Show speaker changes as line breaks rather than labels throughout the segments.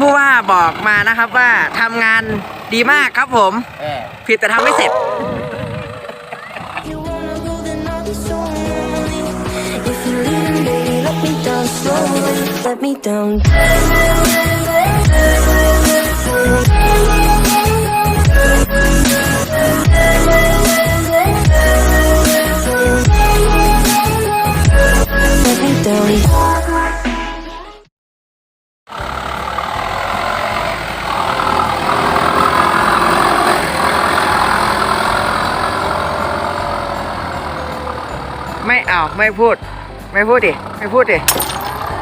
ผู้ว่าบอกมานะครับว่าทำงานดีมากครับผม
เออ
ผิดแต่ทำไม่เสร็จ
You wanna go, then I'll be so lonely. If you leave, baby, let me down slowly. Let me down. Let me down.
ไม่เอาไม่พูด ไม่พูดดิ ไม่พูดดิ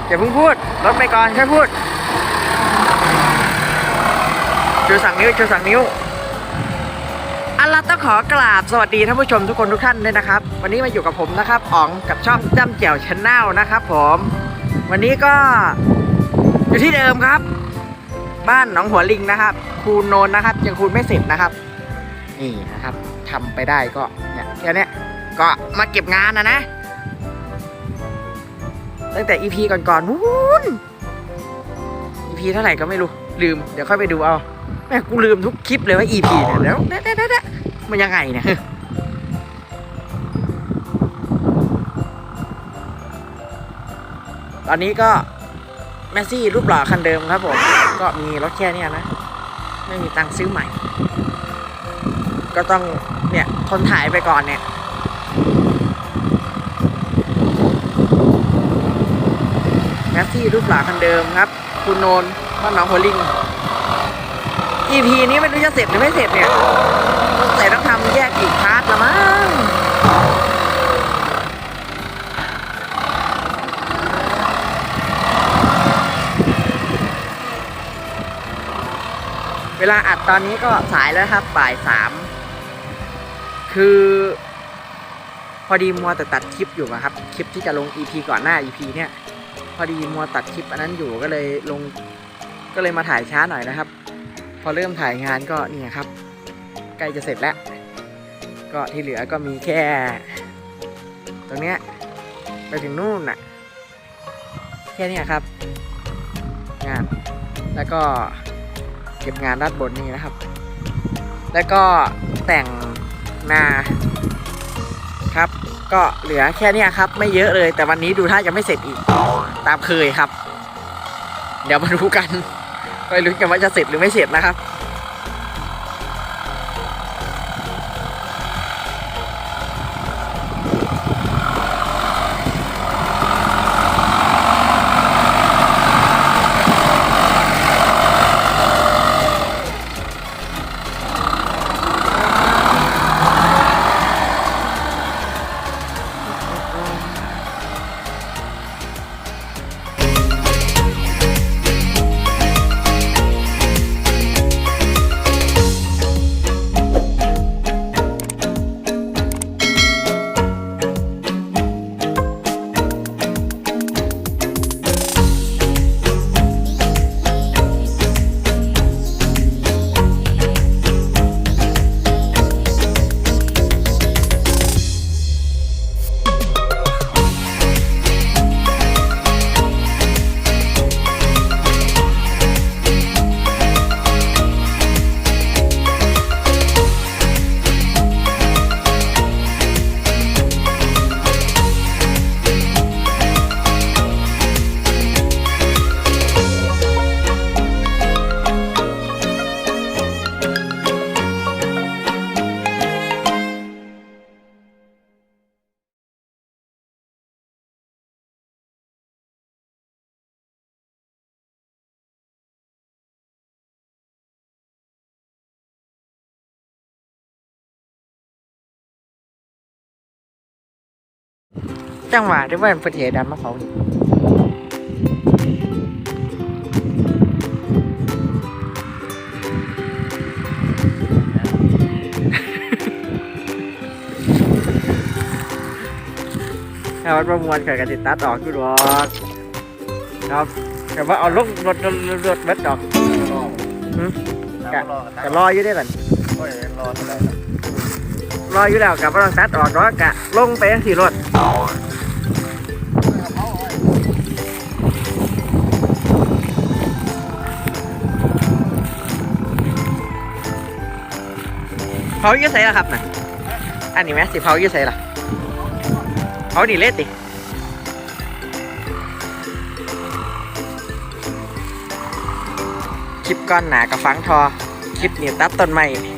อย่าเพิ่งพูดรถไปก่อนค่อยพูดชูสั่งนิ้วชูสั่งนิ้วอันละต้องขอกราบสวัสดีท่านผู้ชมทุกคนทุกท่านด้วยนะครับ วันนี้มาอยู่กับผมนะครับอ๋องกับช่องจ้ำแจ่วชแนลนะครับ ผม วันนี้ก็อยู่ที่เดิมครับ บ้านหนองหัวลิงนะครับ คูนโนนนะครับ ยังคูนไม่เสร็จนะครับ นี่นะครับทำไปได้ก็เนี่ยแค่นี้ก็มาเก็บงานนะนะ ตั้งแต่ EP ก่อนๆนู้น EP เท่าไหร่ก็ไม่รู้ ลืม เดี๋ยวค่อยไปดูเอา แม่กูลืมทุกคลิปเลยว่า EP เนี่ยแล้วเด๊ะเด๊ะมันยังไงเนี่ยตอนนี้ก็แมซี่รูปหล่อคันเดิมครับผม ก็มีรถแค่เนี้ยนะ ไม่มีตังค์ซื้อใหม่ ก็ต้องเนี่ยทนถ่ายไปก่อนเนี่ย แมสซี่รูปหล่อคันเดิมครับ คุณโนนบ้านหนองหัวลิง EP นี้ไม่รู้จะเสร็จหรือไม่เสร็จเนี่ยต้องใส่ต้องทำแยกอีกพาร์ทละมั้งเวลาอัดตอนนี้ก็สายแล้วครับบ่ายสามคือ พอดีมัวแต่ตัดคลิปอยู่อะครับ คลิปที่จะลง EP ก่อนหน้า EP เนี่ย พอดีมัวตัดคลิปอันนั้นอยู่ก็เลยลงก็เลยมาถ่ายช้าหน่อยนะครับ พอเริ่มถ่ายงานก็นี่ครับ ใกล้จะเสร็จแล้ว ก็ที่เหลือก็มีแค่ ตรงเนี้ยไปถึงนู่นน่ะ แค่นี้ครับ งานแล้วก็เก็บงานด้านบนนี่นะครับ แล้วก็แต่งหน้า ก็เหลือแค่นี้ครับ ไม่เยอะเลย แต่วันนี้ดูท่าจะไม่เสร็จอีก ตามเคยครับ เดี๋ยวมาดูกันไปลุ้นกันว่าจะเสร็จหรือไม่เสร็จนะครับ จังหวะที่ว่าเป็นเหตุดันมาเผานี่ถ้าวัดประมวลเกิดการติดตัดออกอยู่หรอกครับแต่ว่าเอาลงรถรถรถรถเบ็ดดอก
รอ
หืม
กะรอ
แต่รออยู่ได้ก่อน
ก็ยังรอเท่าไหร่
รออยู่แล้วกับว่าต้องตัดออกแล้วกะลงไปสี่รถาอยู่ไสล่ะครับน่ะอันนี้ไหมสิเผาอยู่ไสล่ะเผานี่เล็ดดิคลิปก้อนหนากับฟังทอคลิปนี่ตัดต้นไม้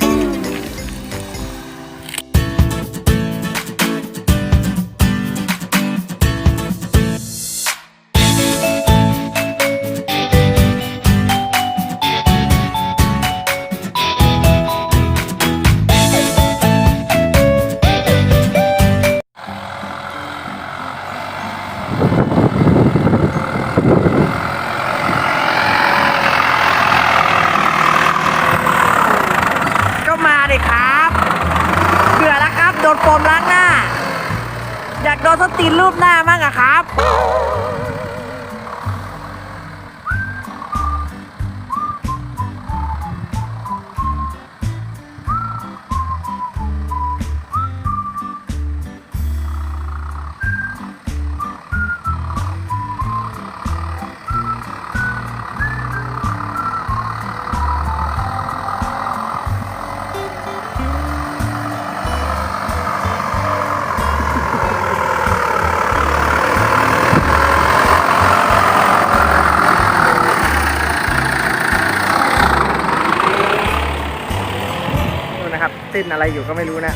นอะไรอยู่ก็ไม่รู้นะ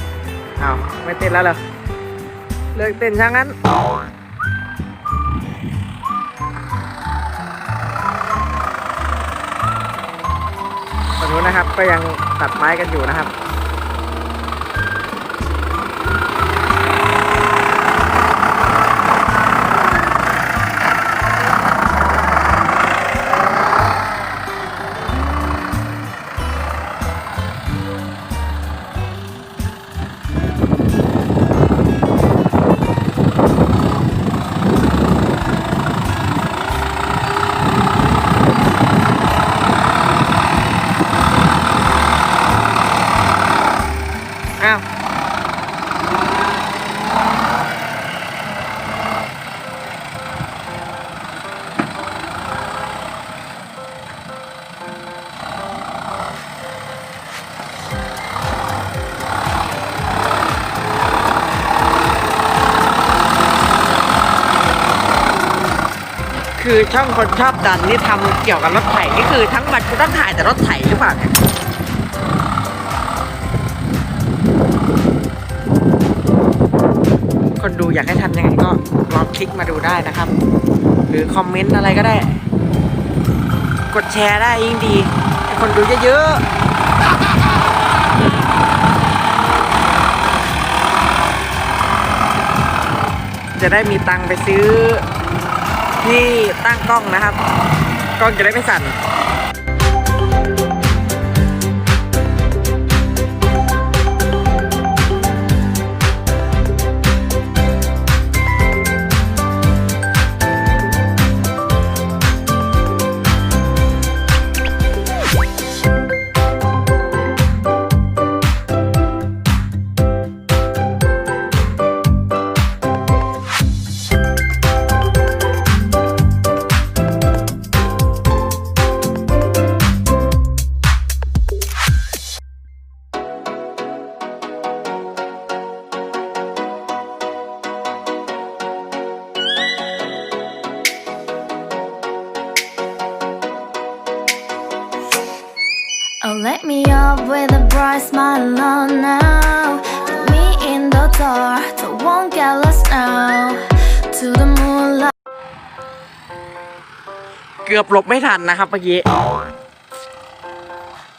อ้าวไม่เต้นแล้วเหรอเลิกเต้นช่างนั้นตอนนู้นนะครับก็ยังตัดไม้กันอยู่นะครับ ช่องคนชอบดันนี่ทำเกี่ยวกับรถไถนี่คือทั้งวันกูต้องถ่ายแต่รถไถหรือเปล่าเนี่ยคนดูอยากให้ทำยังไงก็ลองคลิกมาดูได้นะครับ หรือคอมเมนต์อะไรก็ได้ กดแชร์ได้ยิ่งดีให้คนดูเยอะๆจะได้มีตังค์ไปซื้อ ที่ตั้งกล้องนะครับ กล้องจะได้ไม่สั่น อบหลบไม่ทันนะครับเมื่อกี้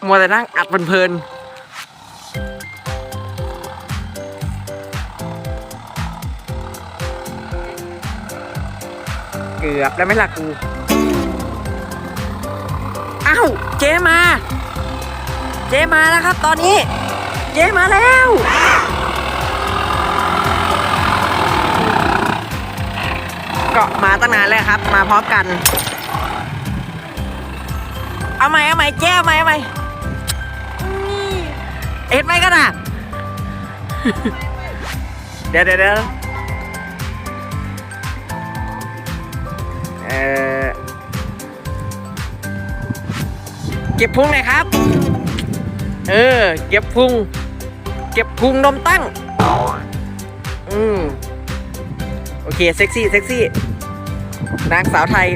มัวแต่นั่งอัดเพลินๆเกือบแล้วไหม่ล่ะกูอ้าวเจมา เจมาแล้วครับ ตอนนี้ เจมาแล้วเก็มาตั้งนานแล้วครับ มาพร้อมกัน เอาใหม่เอาใหม่แจ้เอาใหม่เอาใหม่เอ็ดไหมกันอะ เดี๋ยวเดี๋ยวเดี๋ยวเออเก็บพุงหน่อยครับ เออ เก็บพุง เก็บพุงนมตั้ง อืมโอเค เซ็กซี่ เซ็กซี่ นางสาวไทย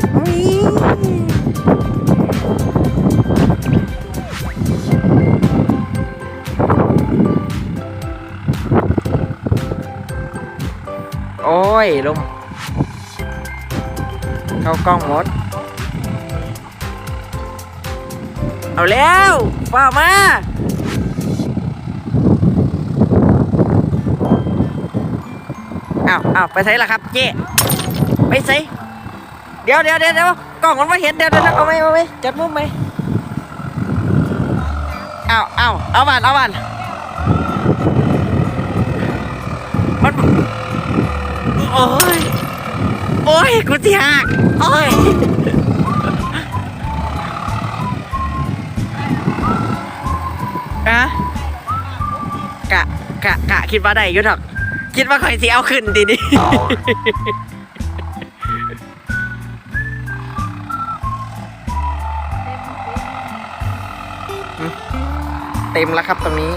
ยโอ้ยลมเข้ากล้องหมด เอาแล้วฝ่ามาอ้าวอ้าวไปใส่ละครับ เจ๊ไปใส่เดี๋ยวเดี๋ยวเดี๋ยวเดี๋ยวกล้องมันไม่เห็นเดี๋ยวเดี๋ยวเอาไหมเอาไหมจัดมุมไหมเอาวอ้าเอาบันเอาบันมัน โอ้ย โอ้ย กูที่หักโอ้ยอะกะ กะ กะ คิดว่าได้อยุทธอกคิดว่าคอยสิเอาขึ้นดีดีเต็มแล้วครับตรงนี้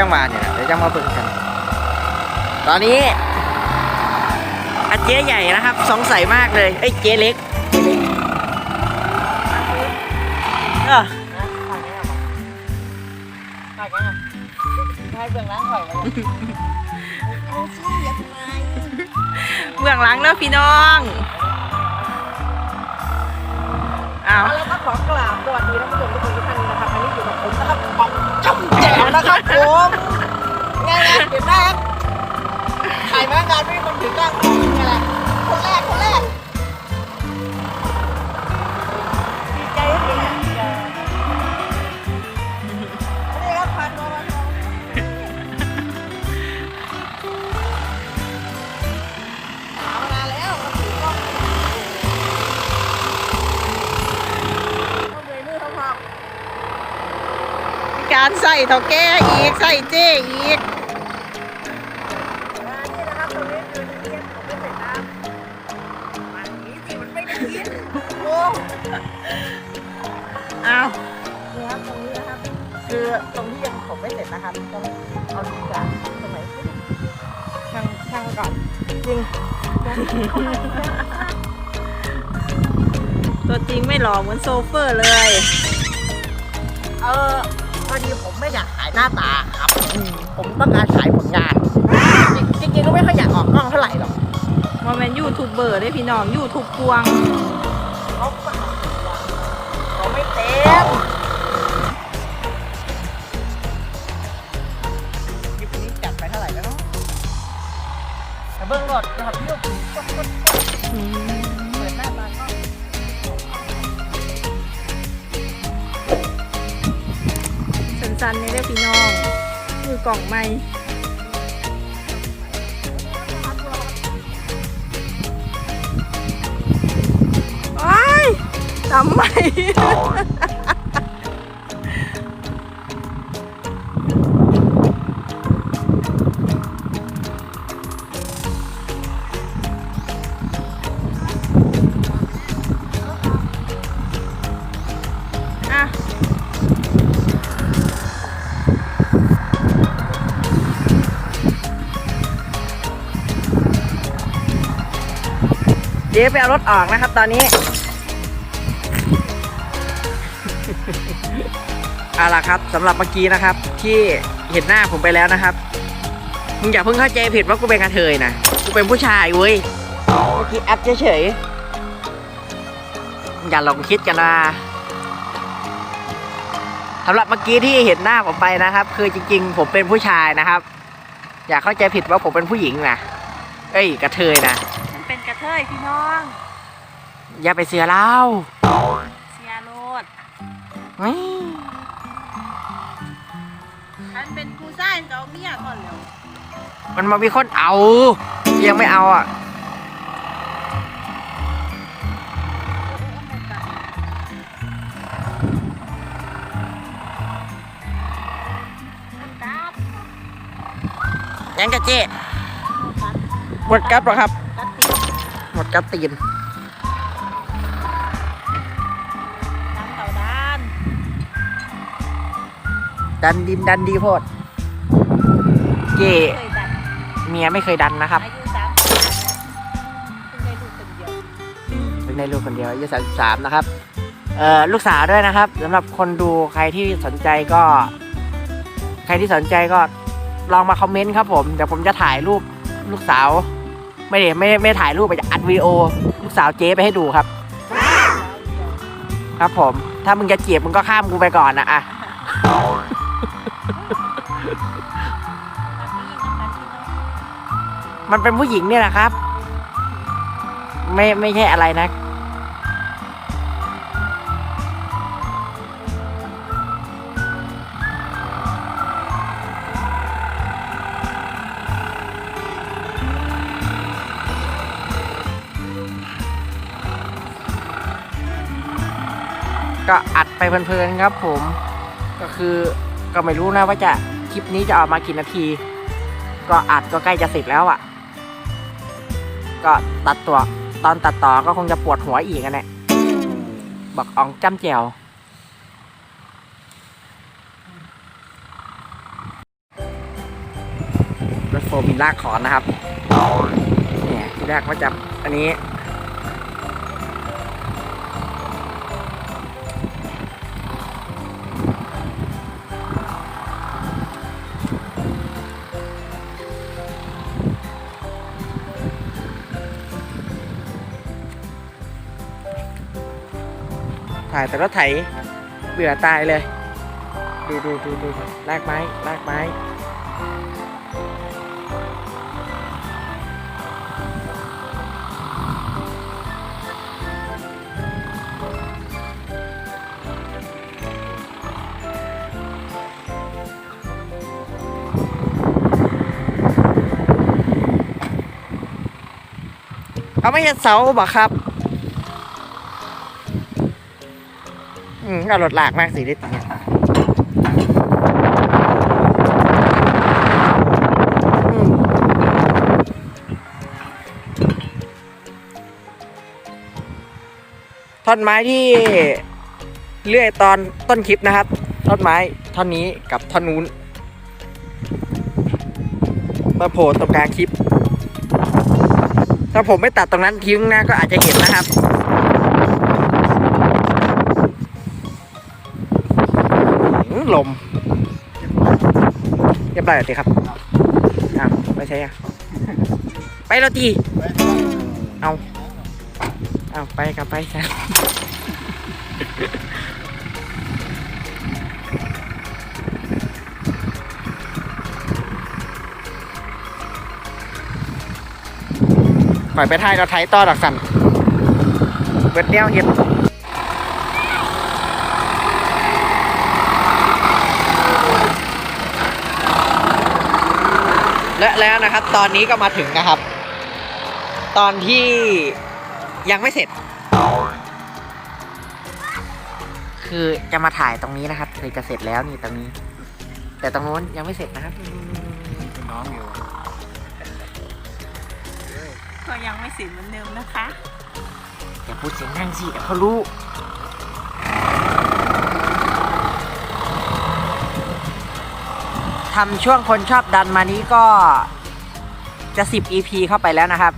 จังหวะเนี่ยเดี๋ยวจะมาเบิ่งกัน ตอนนี้อาเจ๊ใหญ่นะครับ สงสัยมากเลยเอ้เจ๊เล็กเจ๊เล็กเออเบื้องหลังเนอะพี่น้องอ้าว
แล้วก็ขอกราบสวัสดีท่านผู้ชมทุกคนทุกท่านนะครับอันนี้อยู่กับผมนะครับปอง นะครับผมไงไงเห็นไหมครับถ่ายมางานไม่มันถือกล้องไงล่ะคนแรกคนแรก กา
รใส่เท่าแก่อีกใส่เจ๊อีก
นี่นะครับตรงนี้คือเทียนผมไม่ใส่น้ำมันนี้สิมันไม่ได้ยินโอ้เอานี่ครับตรงนี้นะครับ คือตรงที่ยังผมไม่เสร็จนะครับต้องเอาดีกว่าตรงไหนช่างช่างก่อนจริง
ตัวจริงไม่หล่อเหมือนโซเฟอร์เลย
เออ พอดีผมไม่อยากขายหน้าตาครับอืมผมต้องการขายผลงาน จริงๆก็ไม่ค่อยอยากออกกล้องเท่าไหร่หรอก
ว่าแมนยูทูบเบอร์ได้พี่น้องยูทูบพวง
เขาก็เขาไม่เต็มคลิปนี้จัดไปเท่าไหร่แล้วเนาะแต่เบื้องรถนะครับพี่ลูก จัน
ๆนี่ได้พี่น้อง มือกล่องใหม่โอ้ยทำไม
จ๊ไปเอารถออกนะครับตอนนี้เอาล่ะครับสำหรับเมื่อกี้นะครับ ที่เห็นหน้าผมไปแล้วนะครับมึงอย่าเพิ่งเข้าใจผิดว่ากูเป็นกระเทยนะกูเป็นผู้ชายเว้ยเมื่อกี้แอปเฉยๆอย่าหลงคิดกันนะสำหรับเมื่อกี้ที่เห็นหน้าผมไปนะครับ คือจริง ๆ ผมเป็นผู้ชายนะครับ อย่าเข้าใจผิดว่าผมเป็นผู้หญิงนะเอ้ยกระเทยนะ
เป็นกระเทยพี่น้อง
อย่าไปเสือเล่า
เสียโรด
เฮ้ย
ฉันเป็นผู้ชายจะเอาเมียก่อนแล้ว
มันมามีคนเอายังไม่เอาอะยังกะเจ๊หมดกับหรอครับหมด กับตีน
ทางเต่าด้าน
ดันดินดันดีโพดเย่
เคยดัน
เมียไม่เคยดันนะครับ
อายุสามสิบสามเพิ่งได้ลูกคนเดียว
เพิ่งได้ลูกคนเดียวอายุสามสามนะครับเอ่อลูกสาวด้วยนะครับสำหรับคนดูใครที่สนใจก็ ใครที่สนใจก็ลองมาคอมเมนต์ครับผมเดี๋ยวผมจะถ่ายรูปลูกสาว ไม่ได้ไม่ไม่ถ่ายรูปไปจะอัดวีโอลูกสาวเจ๊ไปให้ดูครับ ครับผม ถ้ามึงจะเจีบมึงก็ข้ามกูไปก่อนนะอะมันเป็นผู้หญิงเนี่ยแหละครับ ไม่ไม่ใช่อะไรนะ ก็อัดไปเพลินๆครับผม ก็คือก็ไม่รู้นะว่าจะคลิปนี้จะออกมากี่นาที ก็อัดก็ใกล้จะเสร็จแล้วอะ่ะ ก็ตัดตัวตอนตัดต่อก็คงจะปวดหัวอีกอะเนี่ยบอกอองจ้ำแจวรถโฟมินลากขอนนะครับเนี่ยที่แรกว่าจะอันนี้ายแต่รถไถเบื่อตายเลย ดูดูดูดูลากไม้ลากไม้เอาไม่ใช่เสาบอกครับ เอารถลากมากสิได้ตังค์อืมท่อนไม้ที่เลื่อยตอนต้นคลิปนะครับ ท่อนไม้ท่อนนี้กับท่อนนู้นมาโผล่ตรงกลางคลิป ถ้าผมไม่ตัดตรงนั้นทิ้งนะก็อาจจะเห็นนะครับ ลมเรียบร้อยแล้วสิครับอ้าวไม่ใช่อะไปแล้วจีเอาเอาไปกลับไปจ้ะปล่อยไปท้ายเราไทยต่อดอกสันเบิดเดียวเห็น และแล้วนะครับ ตอนนี้ก็มาถึงนะครับ ตอนที่ยังไม่เสร็จ คือจะมาถ่ายตรงนี้นะครับคือจะเสร็จแล้วนี่ตรงนี้ แต่ตรงนู้นยังไม่เสร็จนะครับ
น้องอยู่
ก็ยังไม่สินเหมือนเดิมนะคะ
อย่าพูดเสียงดังสิเดี๋ยวเขารู้ ทำช่วงคนชอบดันมานี้ก็จะ 10 EP เข้าไปแล้วนะครับ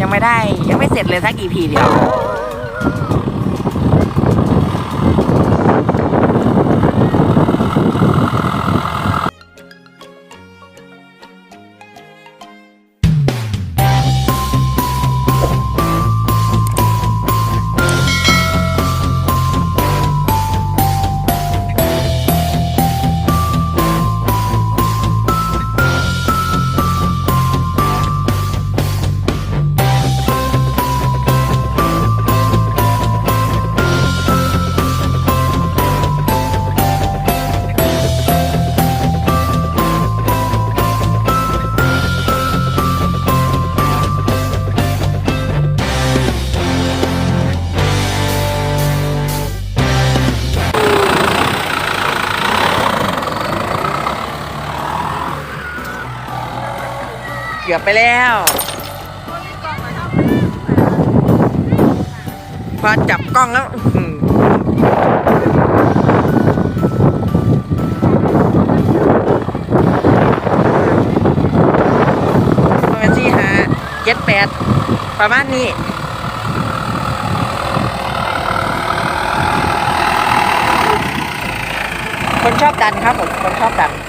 ยังไม่ได้ยังไม่เสร็จเลยสัก EP เดียว ไปแล้วพอจับกล้องแล้วประที่หาเจ็ดแปดประมาณนี้คนชอบดันครับผม คนชอบดัน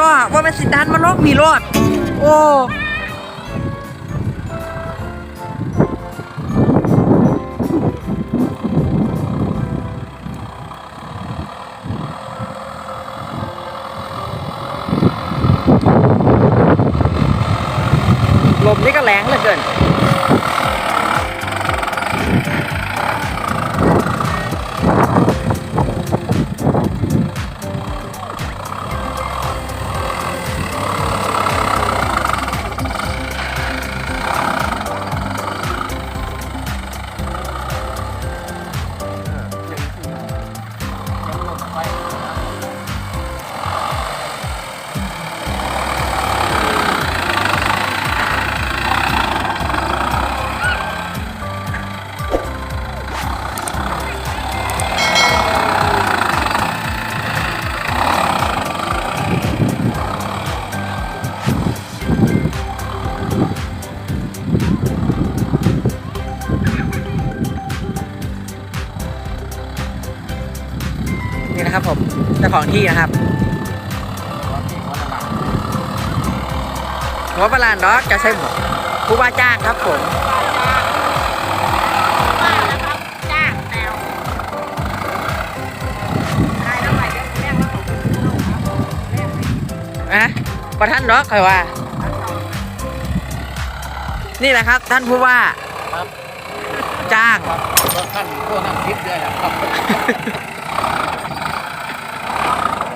น้ำกันว่าว่านสิดันมาลอกมีรอด โอ้ลมนี่ก็แรงเหลือเกิน องที่นะครับหัวประหลานดอกจะใช่หมดผู้ว่าจ้างครับผม
จ้างแนวได้แล้วไปเดี๋ยวแม่ว่าเขา
นะประท่านดอกใครว่า นี่แหละครับท่านผู้ว่า
ครับ
จ้าง
ครับก็ท่านพวกน้ำทิพย์ด้วยแหละครับ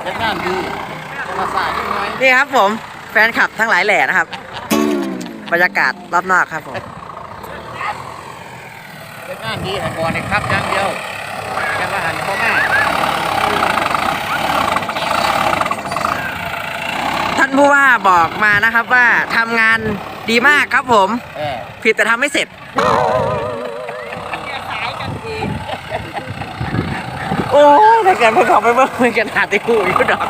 เป็นงานดีธรรมศาสตร์นิดหน่อย
นี่ครับผมแฟนคลับทั้งหลายแหล่นะครับ บรรยากาศรอบนอกครับผม
เป็นงานดีหันบอลในครับอย่างเดียวแค่ว่าหันพ่อแม่
ท่านผู้ว่าบอกมานะครับว่าทำงานดีมากครับผม
เออ
ผิดแต่ทำไม่เสร็จ
ขายกันเอง
โอ้ยถ้าเกิดพวกเขาไปเบิ่งมือกันหาติกูอยู่ดอก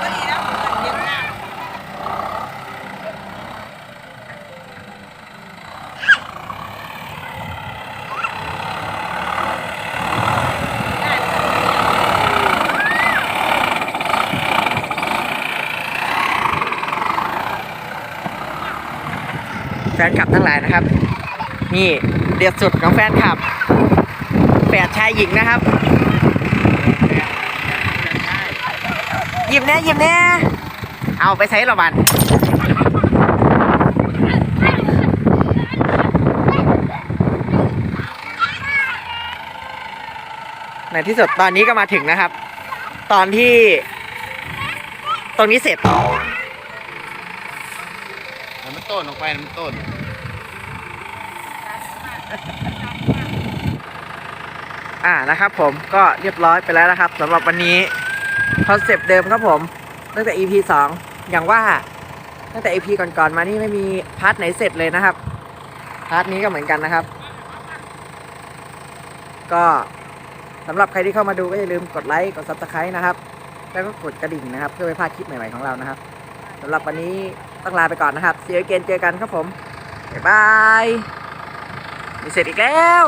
แล้วเดี๋ยวหน้า
แฟนคลับทั้งหลายนะครับ นี่ เดือดสุดของแฟนคลับแฝดชายหญิงนะครับหยิบแน่หยิบแน่เอาไปใช้รอมันในที่สุดตอนนี้ก็มาถึงนะครับ ตอนที่ ตรงนี้เสร็จ
แล้วมันต้นลงไปมันต้น
อ่านะครับผมก็เรียบร้อยไปแล้วนะครับสำหรับวันนี้คอนเซปต์เดิมครับผมตั้งแต่ EP 2 อย่างว่าตั้งแต่ EP ก่อนๆมานี่ไม่มีพาร์ทไหนเสร็จเลยนะครับพาร์ทนี้ก็เหมือนกันนะครับ ก็สำหรับใครที่เข้ามาดูก็อย่าลืมกดไลค์กด Subscribe นะครับ แล้วก็กดกระดิ่งนะครับ เพื่อไม่พลาดคลิปใหม่ๆของเรานะครับสำหรับวันนี้ต้องลาไปก่อนนะครับเสียเกนเจอกันครับผมบ๊ายบาย เสร็จอีกแล้ว